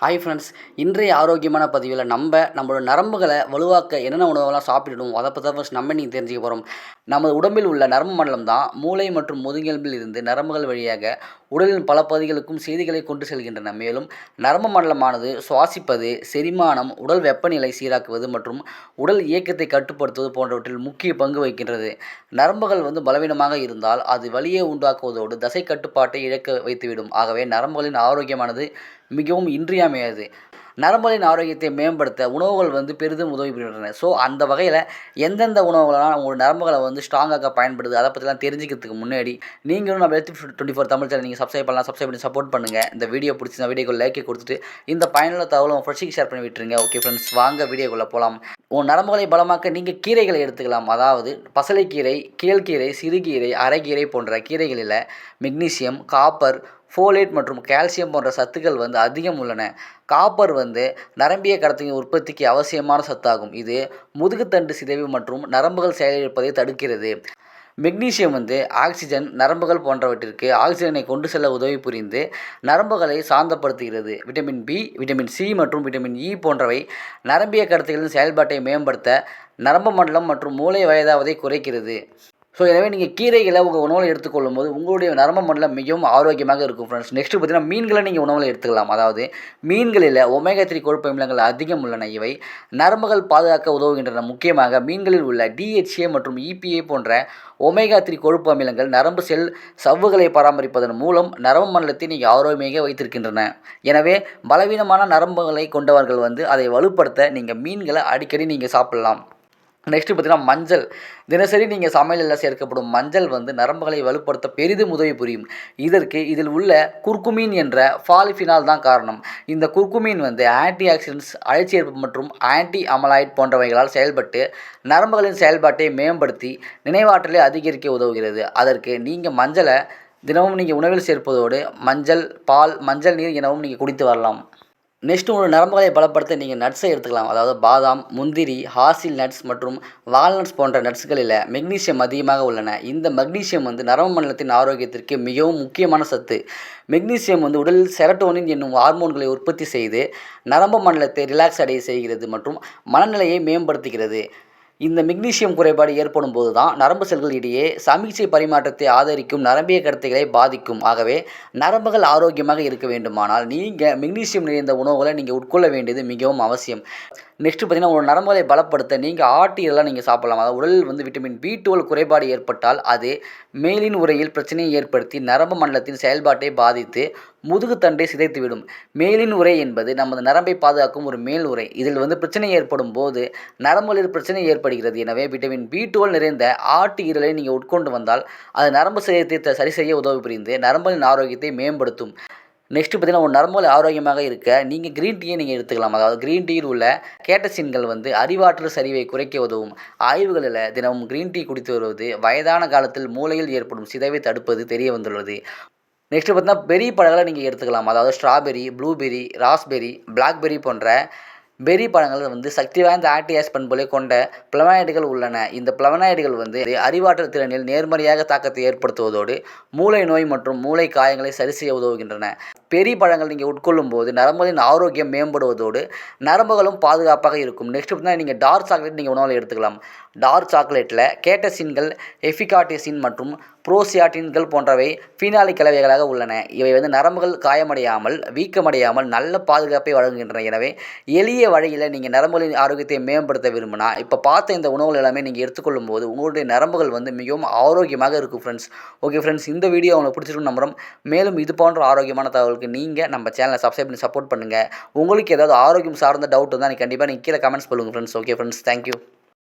Hi friends இன்றைய ஆரோக்கியமான பதிவில் நம்ம நம்மளோட நரம்புகளை வலுவாக்க என்னென்ன உணவுகள்லாம் சாப்பிடணும் அதை பற்றி ஃபர்ஸ்ட் நம்ம நீங்கள் தெரிஞ்சுக்க போகிறோம் நமது உடம்பில் உள்ள நரம்பு மண்டலம் தான் மூளை மற்றும் முதுகெலும்பில் இருந்து நரம்புகள் வழியாக உடலின் பல பகுதிகளுக்கும் செய்திகளை கொண்டு செல்கின்றன. மேலும் நரம்பு மண்டலமானது சுவாசிப்பது செரிமானம் உடல் வெப்பநிலை சீராக்குவது மற்றும் உடல் இயக்கத்தை கட்டுப்படுத்துவது போன்றவற்றில் முக்கிய பங்கு வகிக்கின்றது. நரம்புகள் வந்து பலவீனமாக இருந்தால் அது வலியை உண்டாக்குவதோடு தசை கட்டுப்பாட்டை இழக்க வைத்துவிடும். ஆகவே நரம்புகளின் ஆரோக்கியமானது மிகவும் இன்றியமையாது நரம்புகளின் ஆரோக்கியத்தை மேம்படுத்த உணவுகள் வந்து பெரிதும் உதவி புரிகின்றன. ஸோ அந்த வகையில் எந்தெந்த உணவுகளெல்லாம் உங்களோட நரம்புகளை வந்து ஸ்ட்ராங்காக பயன்படுது அதை பற்றிலாம் தெரிஞ்சுக்கிறதுக்கு முன்னாடி நீங்களும் நம்ம எழுத்து டுவெண்ட்டி ஃபோர் தமிழ் சேனல் நீங்கள் சப்ஸ்கிரைப் பண்ணலாம் சப்ஸ்கிரைப் பண்ணி சப்போர்ட் பண்ணுங்கள் இந்த வீடியோ பிடிச்சி இந்த வீடியோக்கு லைக் கொடுத்துட்டு இந்த பயனுள்ள தகவலும் உங்கள் ஃப்ரெண்ட்ஸுக்கு ஷேர் பண்ணி விட்டுருங்க. ஓகே ஃப்ரெண்ட்ஸ் வாங்க வீடியோக்குள்ளே போகலாம் உன் நரம்புகளை பலமாக்க நீங்கள் கீரைகளை எடுத்துக்கலாம். அதாவது பசலைக்கீரை கீழ்கீரை சிறுகீரை அரைக்கீரை போன்ற கீரைகளில் மெக்னீசியம் காப்பர் ஃபோலேட் மற்றும் கால்சியம் போன்ற சத்துக்கள் வந்து அதிகம் உள்ளன. காப்பர் வந்து நரம்பிய கடத்தின் உற்பத்திக்கு அவசியமான சத்தாகும். இது முதுகுத்தண்டு சிதைவு மற்றும் நரம்புகள் செயலிழப்பதை தடுக்கிறது. மெக்னீசியம் வந்து ஆக்சிஜன் நரம்புகள் போன்றவற்றிற்கு ஆக்சிஜனை கொண்டு செல்ல உதவி புரிந்து நரம்புகளை சாந்தப்படுத்துகிறது. விட்டமின் பி விட்டமின் சி மற்றும் விட்டமின் இ போன்றவை நரம்பிய கடத்திகளின் செயல்பாட்டை மேம்படுத்த நரம்பு மண்டலம் மற்றும் மூளை வயதாவதை குறைக்கிறது. ஸோ எனவே நீங்கள் கீரைகளை உங்கள் உணவில் எடுத்துக்கொள்ளும் போது உங்களுடைய நரம்ப மண்டலம் மிகவும் ஆரோக்கியமாக இருக்கும் ஃப்ரெண்ட்ஸ் நெக்ஸ்ட் பார்த்தீங்கன்னா மீன்களை நீங்கள் உணவில் எடுத்துக்கலாம். அதாவது மீன்களில் ஒமேகா த்ரீ கொழுப்பு அமிலங்கள் அதிகம் உள்ளன. இவை நரம்புகள் பாதுகாக்க உதவுகின்றன. முக்கியமாக மீன்களில் உள்ள டிஹெச்ஏ மற்றும் இபிஏ போன்ற ஒமேகா த்ரீ கொழுப்பு அமிலங்கள் நரம்பு செல் சவ்வுகளை பராமரிப்பதன் மூலம் நரம்பு மண்டலத்தை நீங்கள் ஆரோக்கியமாக வைத்திருக்கின்றன. எனவே பலவீனமான நரம்புகளை கொண்டவர்கள் வந்து அதை வலுப்படுத்த நீங்கள் மீன்களை அடிக்கடி நீங்கள் சாப்பிடலாம். நெக்ஸ்ட்டு பார்த்தீங்கன்னா மஞ்சள். தினசரி நீங்கள் சமையலில் சேர்க்கப்படும் மஞ்சள் வந்து நரம்புகளை வலுப்படுத்த பெரிதும் உதவி புரியும். இதற்கு இதில் உள்ள குர்குமீன் என்ற ஃபாலிஃபினால் தான் காரணம். இந்த குர்குமீன் வந்து ஆன்டி ஆக்சிடென்ட்ஸ் அழற்சியேற்பு மற்றும் ஆன்டி அமலாய்ட் போன்றவைகளால் செயல்பட்டு நரம்புகளின் செயல்பாட்டை மேம்படுத்தி நினைவாற்றலை அதிகரிக்க உதவுகிறது. அதற்கு நீங்கள் மஞ்சளை தினமும் நீங்கள் உணவில் சேர்ப்பதோடு மஞ்சள் பால் மஞ்சள் நீர் எனவும் நீங்கள் குடித்து வரலாம். நெக்ஸ்ட்டு உங்களோட நரம்புகளை பலப்படுத்த நீங்கள் நட்ஸை எடுத்துக்கலாம். அதாவது பாதாம் முந்திரி ஹாசில் நட்ஸ் மற்றும் வால்நட்ஸ் போன்ற நட்ஸ்களில் மெக்னீசியம் அதிகமாக உள்ளன. இந்த மெக்னீசியம் வந்து நரம்பு மண்டலத்தின் ஆரோக்கியத்திற்கு மிகவும் முக்கியமான சத்து. மெக்னீசியம் வந்து உடலில் செரட்டோனின் என்னும் ஹார்மோன்களை உற்பத்தி செய்து நரம்பு மண்டலத்தை ரிலாக்ஸ் அடைய செய்கிறது மற்றும் மனநிலையை மேம்படுத்துகிறது. இந்த மெக்னீசியம் குறைபாடு ஏற்படும் போது தான் நரம்பு செல்கள் இடையே சமிக்சை பரிமாற்றத்தை ஆதரிக்கும் நரம்பிய கடத்தைகளை பாதிக்கும். ஆகவே நரம்புகள் ஆரோக்கியமாக இருக்க வேண்டுமானால் நீங்கள் மெக்னீசியம் நிறைந்த உணவுகளை நீங்கள் உட்கொள்ள வேண்டியது மிகவும் அவசியம். நெக்ஸ்ட்டு பார்த்தீங்கன்னா ஒரு நரம்புகளை பலப்படுத்த நீங்கள் ஆட்டு இதெல்லாம் நீங்கள் சாப்பிடலாம். அதாவது உடலில் வந்து விட்டமின் பி டுவெல் குறைபாடு ஏற்பட்டால் அது மேலின் உரையில் பிரச்சனையை ஏற்படுத்தி நரம்பு மண்டலத்தின் செயல்பாட்டை பாதித்து முதுகுத்தண்டை சிதைத்துவிடும். மேலின் உரை என்பது நமது நரம்பை பாதுகாக்கும் ஒரு மேல் உரை இதில் வந்து பிரச்சனை ஏற்படும் போது நரம்புகளில் பிரச்சனை ஏற்படுகிறது. எனவே விட்டமின் பி டுவெல் நிறைந்த ஆட்டு ஈரலை நீங்கள் உட்கொண்டு வந்தால் அது நரம்பு சிதைத்தை சரி செய்ய உதவி புரிந்து நரம்புகளின் ஆரோக்கியத்தை மேம்படுத்தும். நெக்ஸ்ட்டு பார்த்தீங்கன்னா ஒரு நரம்புகள் ஆரோக்கியமாக இருக்க நீங்கள் க்ரீன் டீயை நீங்கள் எடுத்துக்கலாம். அதாவது க்ரீன் டீயில் உள்ள கேட்டசின்கள் வந்து அறிவாற்றல் சரிவை குறைக்க உதவும். ஆய்வுகளில் தினமும் க்ரீன் டீ குடித்து வருவது வயதான காலத்தில் மூளையில் ஏற்படும் சிதைவை தடுப்பது தெரிய வந்துள்ளது. நெக்ஸ்ட்டு பார்த்தீங்கன்னா பெரி பழங்களை நீங்கள் எடுத்துக்கலாம். அதாவது ஸ்ட்ராபெரி ப்ளூபெரி ராஸ்பெரி பிளாக்பெரி போன்ற பெரி பழங்கள் வந்து சக்தி வாய்ந்த ஆன்டிஆக்ஸ் பண்புகளை கொண்ட பிளவனாய்டுகள் உள்ளன. இந்த பிளவனாய்டுகள் வந்து அறிவாற்றல் திறனில் நேர்மறையாக தாக்கத்தை ஏற்படுத்துவதோடு மூளை நோய் மற்றும் மூளை காயங்களை சரி செய்ய உதவுகின்றன. பெரிய பழங்கள் நீங்கள் உட்கொள்ளும் போது நரம்புகளின் ஆரோக்கியம் மேம்படுவதோடு நரம்புகளும் பாதுகாப்பாக இருக்கும். நெக்ஸ்ட் பார்த்தீங்கன்னா நீங்கள் டார்க் சாக்லேட் நீங்கள் உணவில் எடுத்துக்கலாம். டார்க் சாக்லேட்டில் கேட்டசின்கள் எஃபிகாட்டிசின் மற்றும் புரோசியாட்டின்கள் போன்றவை ஃபீனாலிக் கலவைகளாக உள்ளன. இவை வந்து நரம்புகள் காயமடையாமல் வீக்கமடையாமல் நல்ல பாதுகாப்பை வழங்குகின்றன. எனவே எளிய வழியில் நீங்கள் நரம்புகளின் ஆரோக்கியத்தை மேம்படுத்த விரும்பினா இப்போ பார்த்த இந்த உணவுகள் எல்லாமே நீங்கள் எடுத்துக்கொள்ளும் போது உங்களுடைய நரம்புகள் வந்து மிகவும் ஆரோக்கியமாக இருக்கும் ஃப்ரெண்ட்ஸ் ஓகே ஃப்ரெண்ட்ஸ் இந்த வீடியோ உங்களுக்கு பிடிச்சிருக்கும் நம்புகிறோம் மேலும் இது போன்ற ஆரோக்கியமான தகவல் தகவலுக்கு நீங்கள் நம்ம சேனலை சப்ஸ்கிரைப் பண்ணி சப்போர்ட் பண்ணுங்கள் உங்களுக்கு ஏதாவது ஆரோக்கியம் சார்ந்த டவுட் இருந்தால் கண்டிப்பாக நீங்கள் கீழே கமெண்ட்ஸ் பண்ணுங்கள் ஃப்ரெண்ட்ஸ் ஓகே ஃப்ரெண்ட்ஸ் தேங்க்யூ